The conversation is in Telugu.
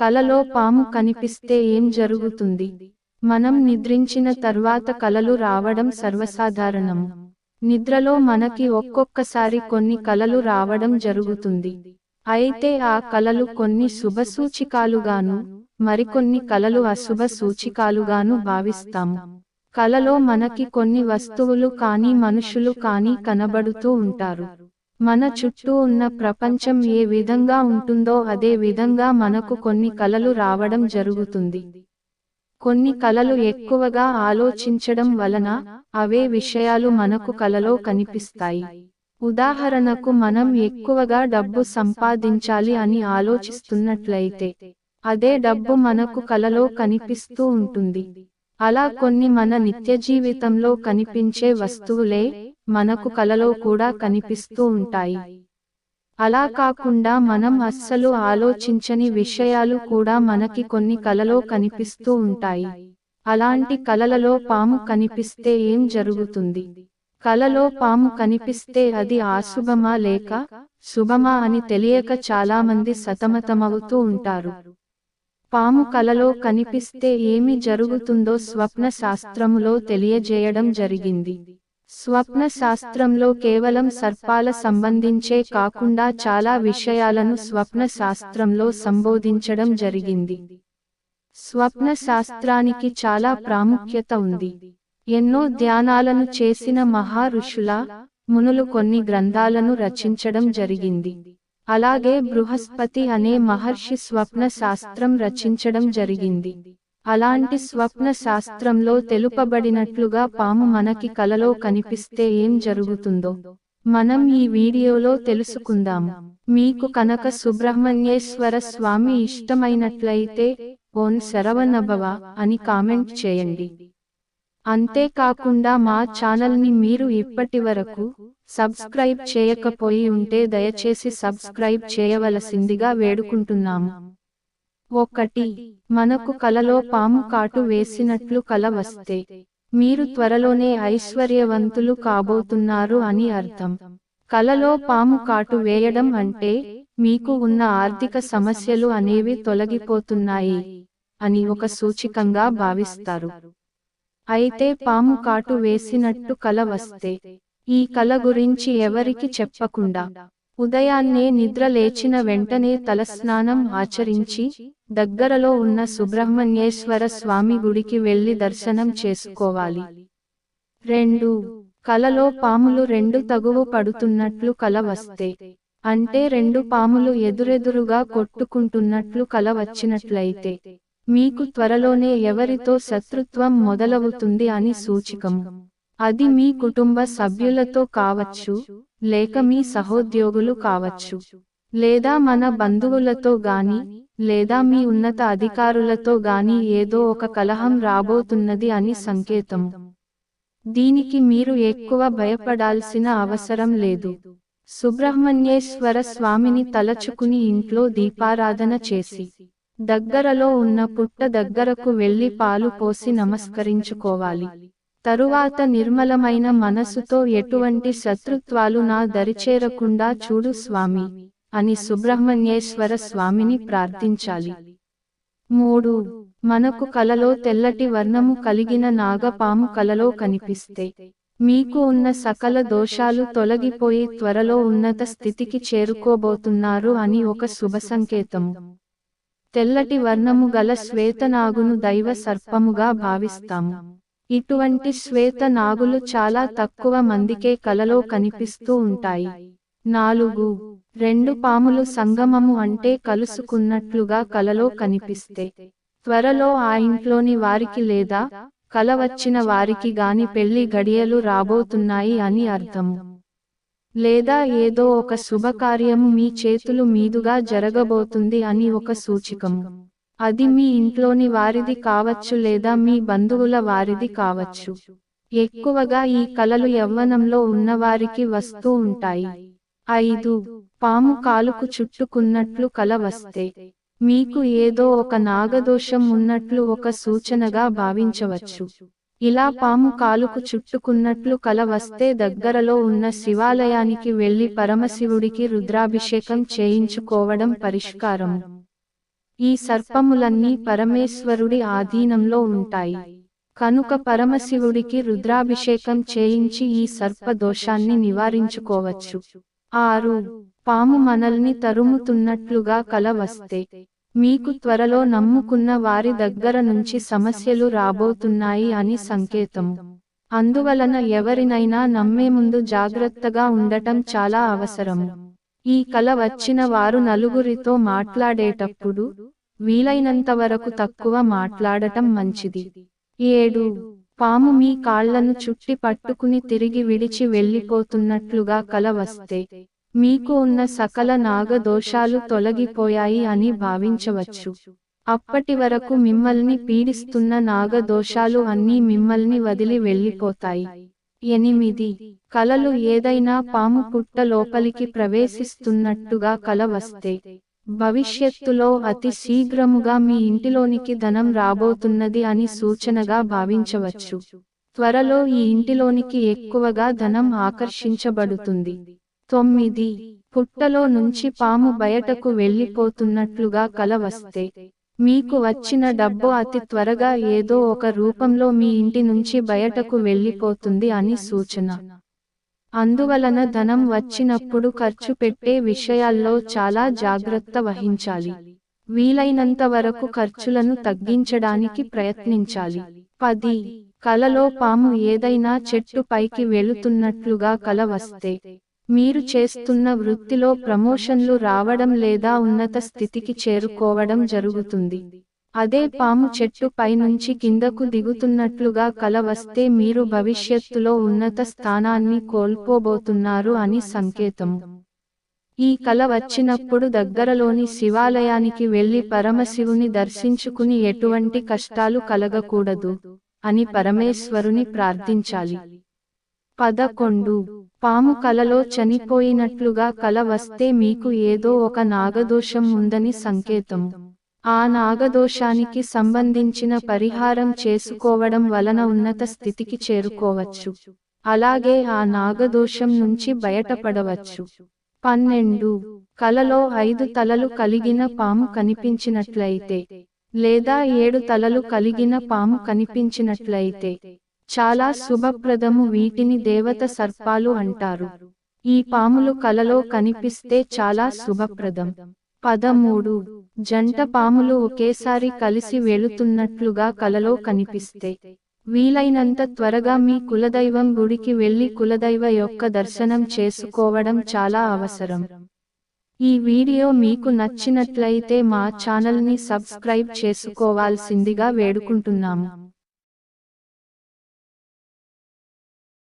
కలలో పాము కనిపిస్తే ఏం జరుగుతుంది? మనం నిద్రించిన తర్వాత కలలు రావడం సర్వసాధారణం నిద్రలో మనకి ఒక్కొక్కసారి కొన్ని కలలు రావడం జరుగుతుంది. అయితే ఆ కలలు కొన్ని శుభ సూచికాలుగాను మరికొన్ని కలలు అశుభ సూచికాలుగాను భావిస్తాము. కలలో మనకి కొన్ని వస్తువులు కానీ మనుషులు కానీ కనబడుతూ ఉంటారు. మన చుట్టూ ఉన్న ప్రపంచం ఏ విధంగా ఉంటుందో అదే విధంగా మనకు కొన్ని కలలు రావడం జరుగుతుంది. కొన్ని కలలు ఎక్కువగా ఆలోచించడం వలన అవే విషయాలు మనకు కలలో కనిపిస్తాయి. ఉదాహరణకు మనం ఎక్కువగా డబ్బు సంపాదించాలి అని ఆలోచిస్తున్నట్లయితే అదే డబ్బు మనకు కలలో కనిపిస్తూ ఉంటుంది. అలా కొన్ని మన నిత్య జీవితంలో కనిపించే వస్తువులే మనకు కలలో కూడా కనిపిస్తూ ఉంటాయి. అలా కాకుండా మనం అస్సలు ఆలోచించని విషయాలు కూడా మనకి కొన్ని కలలో కనిపిస్తూ ఉంటాయి. అలాంటి కలలలో పాము కనిపిస్తే ఏం జరుగుతుంది? కలలో పాము కనిపిస్తే అది ఆశుభమా లేక శుభమా అని తెలియక చాలామంది సతమతమవుతూ ఉంటారు. పాము కలలో కనిపిస్తే ఏమి జరుగుతుందో స్వప్న శాస్త్రములో తెలియజేయడం జరిగింది. స్వప్న శాస్త్రంలో కేవలం సర్పాల సంబంధించే కాకుండా చాలా విషయాలను స్వప్న శాస్త్రంలో సంబోధించడం జరిగింది. స్వప్న శాస్త్రానికి చాలా ప్రాముఖ్యత ఉంది. ఎన్నో ధ్యానాలను చేసిన మహారుషుల ఋషుల మునులు కొన్ని గ్రంథాలను రచించడం జరిగింది. అలాగే బృహస్పతి అనే మహర్షి స్వప్న శాస్త్రం రచించడం జరిగింది. అలాంటి స్వప్న శాస్త్రంలో తెలుపబడినట్లుగా పాము మనకి కలలో కనిపిస్తే ఏం జరుగుతుందో. మనం ఈ వీడియోలో తెలుసుకుందాము మీకు కనక సుబ్రహ్మణ్యేశ్వర స్వామి ఇష్టమైనట్లయితే ఓన్ శరవణభవ అని కామెంట్ చేయండి. అంతేకాకుండా మా ఛానల్ని మీరు ఇప్పటి వరకు సబ్స్క్రైబ్ చేయకపోయి ఉంటే దయచేసి సబ్స్క్రైబ్ చేయవలసిందిగా వేడుకుంటున్నాము. ఒకటి మనకు కలలో పాము కాటు వేసినట్లు కల వస్తే మీరు త్వరలోనే ఐశ్వర్యవంతులు కాబోతున్నారు అని అర్థం. కలలో పాము కాటు వేయడం అంటే మీకు ఉన్న ఆర్థిక సమస్యలు అనేవి తొలగిపోతున్నాయి అని ఒక సూచికంగా భావిస్తారు. అయితే పాము కాటు వేసినట్టు కల వస్తే ఈ కల గురించి ఎవరికి చెప్పకుండా ఉదయాన్నే నిద్ర లేచిన వెంటనే తలస్నానం ఆచరించి దగ్గరలో ఉన్న సుబ్రహ్మణ్యేశ్వర స్వామి గుడికి వెళ్ళి దర్శనం చేసుకోవాలి. రెండు కలలో పాములు రెండు తగువు పడుతున్నట్లు కల వస్తే అంటే రెండు పాములు ఎదురెదురుగా కొట్టుకుంటున్నట్లు కల వచ్చినట్లయితే మీకు త్వరలోనే ఎవరితో శత్రుత్వం మొదలవుతుంది అని సూచికము అది మీ కుటుంబ సభ్యులతో కావచ్చు లేక మీ సహోద్యోగులు కావచ్చు లేదా మన బంధువులతో గాని లేదా మీ ఉన్నత అధికారులతో గాని ఏదో ఒక కలహం రాబోతున్నది అని సంకేతం. దీనికి మీరు ఎక్కువ భయపడాల్సిన అవసరం లేదు. సుబ్రహ్మణ్యేశ్వర స్వామిని తలచుకుని ఇంట్లో దీపారాధన చేసి దగ్గరలో ఉన్న పుట్ట దగ్గరకు వెళ్ళి పాలు పోసి నమస్కరించుకోవాలి. తరువాత నిర్మలమైన మనసుతో ఎటువంటి శత్రుత్వాలు నా దరిచేరకుండా చూడు స్వామి. అని సుబ్రహ్మణ్యేశ్వర స్వామిని ప్రార్థించాలి. మూడు మనకు కలలో తెల్లటి వర్ణము కలిగిన నాగపాము కలలో కనిపిస్తే మీకు ఉన్న సకల దోషాలు తొలగిపోయి త్వరలో ఉన్నత స్థితికి చేరుకోబోతున్నారు అని ఒక శుభ సంకేతము. తెల్లటి వర్ణము గల శ్వేతనాగును దైవ సర్పముగా భావిస్తాము. ఇటువంటి శ్వేత నాగులు చాలా తక్కువ మందికే కలలో కనిపిస్తూ ఉంటాయి. నాలుగు. రెండు పాములు సంగమము అంటే కలుసుకున్నట్లుగా కలలో కనిపిస్తే. త్వరలో ఆ ఇంట్లోని వారికి లేదా కల వచ్చిన వారికి గాని పెళ్ళి గడియలు రాబోతున్నాయి అని అర్థము. లేదా ఏదో ఒక శుభకార్యము మీ చేతులు మీదుగా జరగబోతుంది అని ఒక సూచికము. అది మీ ఇంట్లోని వారిది కావచ్చు లేదా మీ బంధువుల వారిది కావచ్చు. ఎక్కువగా ఈ కలలు యవ్వనంలో ఉన్నవారికి వస్తూ ఉంటాయి. ఐదు. పాము కాలుకు చుట్టుకున్నట్లు కల వస్తే. మీకు ఏదో ఒక నాగదోషం ఉన్నట్లు ఒక సూచనగా భావించవచ్చు. ఇలా పాము కాలుకు చుట్టుకున్నట్లు కల వస్తే దగ్గరలో ఉన్న శివాలయానికి వెళ్ళి పరమశివుడికి రుద్రాభిషేకం చేయించుకోవడం పరిష్కారం. ఈ సర్పములన్నీ పరమేశ్వరుడి ఆధీనంలో ఉంటాయి. కనుక పరమశివుడికి రుద్రాభిషేకం చేయించి ఈ సర్ప దోషాన్ని నివారించుకోవచ్చు. ఆరు. పాము మనల్ని తరుముతున్నట్లుగా కల వస్తే మీకు త్వరలో నమ్ముకున్న వారి దగ్గర నుంచి సమస్యలు రాబోతున్నాయి అని సంకేతము అందువలన ఎవరినైనా నమ్మే ముందు జాగ్రత్తగా ఉండటం చాలా అవసరము ఈ కల వచ్చిన వారు నలుగురితో మాట్లాడేటప్పుడు వీలైనంత వరకు తక్కువ మాట్లాడటం మంచిది. ఏడు. పాము మీ కాళ్ళను చుట్టి పట్టుకుని తిరిగి విడిచి వెళ్ళిపోతున్నట్లుగా కల వస్తే మీకు ఉన్న సకల నాగ దోషాలు తొలగిపోయాయి అని భావించవచ్చు. అప్పటి వరకు మిమ్మల్ని పీడిస్తున్న నాగ దోషాలు అన్నీ మిమ్మల్ని వదిలి వెళ్ళిపోతాయి. ఎనిమిది. కలలు ఏదైనా పాము పుట్ట లోపలికి ప్రవేశిస్తున్నట్టుగా కల వస్తే భవిష్యత్తులో అతి శీఘ్రముగా మీ ఇంటిలోనికి ధనం రాబోతున్నది అని సూచనగా భావించవచ్చు. త్వరలో ఈ ఇంటిలోనికి ఎక్కువగా ధనం ఆకర్షించబడుతుంది. తొమ్మిది. పుట్టలో నుంచి పాము బయటకు వెళ్ళిపోతున్నట్లుగా కల వస్తే మీకు వచ్చిన డబ్బు అతి త్వరగా ఏదో ఒక రూపంలో మీ ఇంటి నుంచి బయటకు వెళ్ళిపోతుంది అని సూచన. అందువలన ధనం వచ్చినప్పుడు ఖర్చు పెట్టే విషయాల్లో చాలా జాగ్రత్త వహించాలి. వీలైనంత వరకు ఖర్చులను తగ్గించడానికి ప్రయత్నించాలి. పది. కలలో పాము ఏదైనా చెట్టు పైకి వెళుతున్నట్లుగా కల వస్తే మీరు చేస్తున్న వృత్తిలో ప్రమోషన్లు రావడం లేదా ఉన్నత స్థితికి చేరుకోవడం జరుగుతుంది. అదే పాము చెట్టు పైనుంచి కిందకు దిగుతున్నట్లుగా కల వస్తే మీరు భవిష్యత్తులో ఉన్నత స్థానాన్ని కోల్పోబోతున్నారు అని సంకేతం. ఈ కల వచ్చినప్పుడు దగ్గరలోని శివాలయానికి వెళ్ళి పరమశివుని దర్శించుకుని ఎటువంటి కష్టాలు కలగకూడదు అని పరమేశ్వరుని ప్రార్థించాలి. పదకొండు. పాము కలలో చనిపోయినట్లుగా కల వస్తే మీకు ఏదో ఒక నాగదోషం ఉందని సంకేతము ఆ నాగదోషానికి సంబంధించిన పరిహారం చేసుకోవడం వలన ఉన్నత స్థితికి చేరుకోవచ్చు. అలాగే ఆ నాగదోషం నుంచి బయటపడవచ్చు. పన్నెండు. కలలో ఐదు తలలు కలిగిన పాము కనిపించినట్లయితే లేదా ఏడు తలలు కలిగిన పాము కనిపించినట్లయితే చాలా శుభప్రదము వీటిని దేవత సర్పాలు అంటారు. ఈ పాములు కలలో కనిపిస్తే చాలా శుభప్రదం. పదమూడు. జంట పాములు ఒకేసారి కలిసి వెళుతున్నట్లుగా కలలో కనిపిస్తే. వీలైనంత త్వరగా మీ కులదైవం గుడికి వెళ్ళి కులదైవ యొక్క దర్శనం చేసుకోవడం చాలా అవసరం. ఈ వీడియో మీకు నచ్చినట్లయితే మా ఛానల్ని సబ్స్క్రైబ్ చేసుకోవాల్సిందిగా వేడుకుంటున్నాము.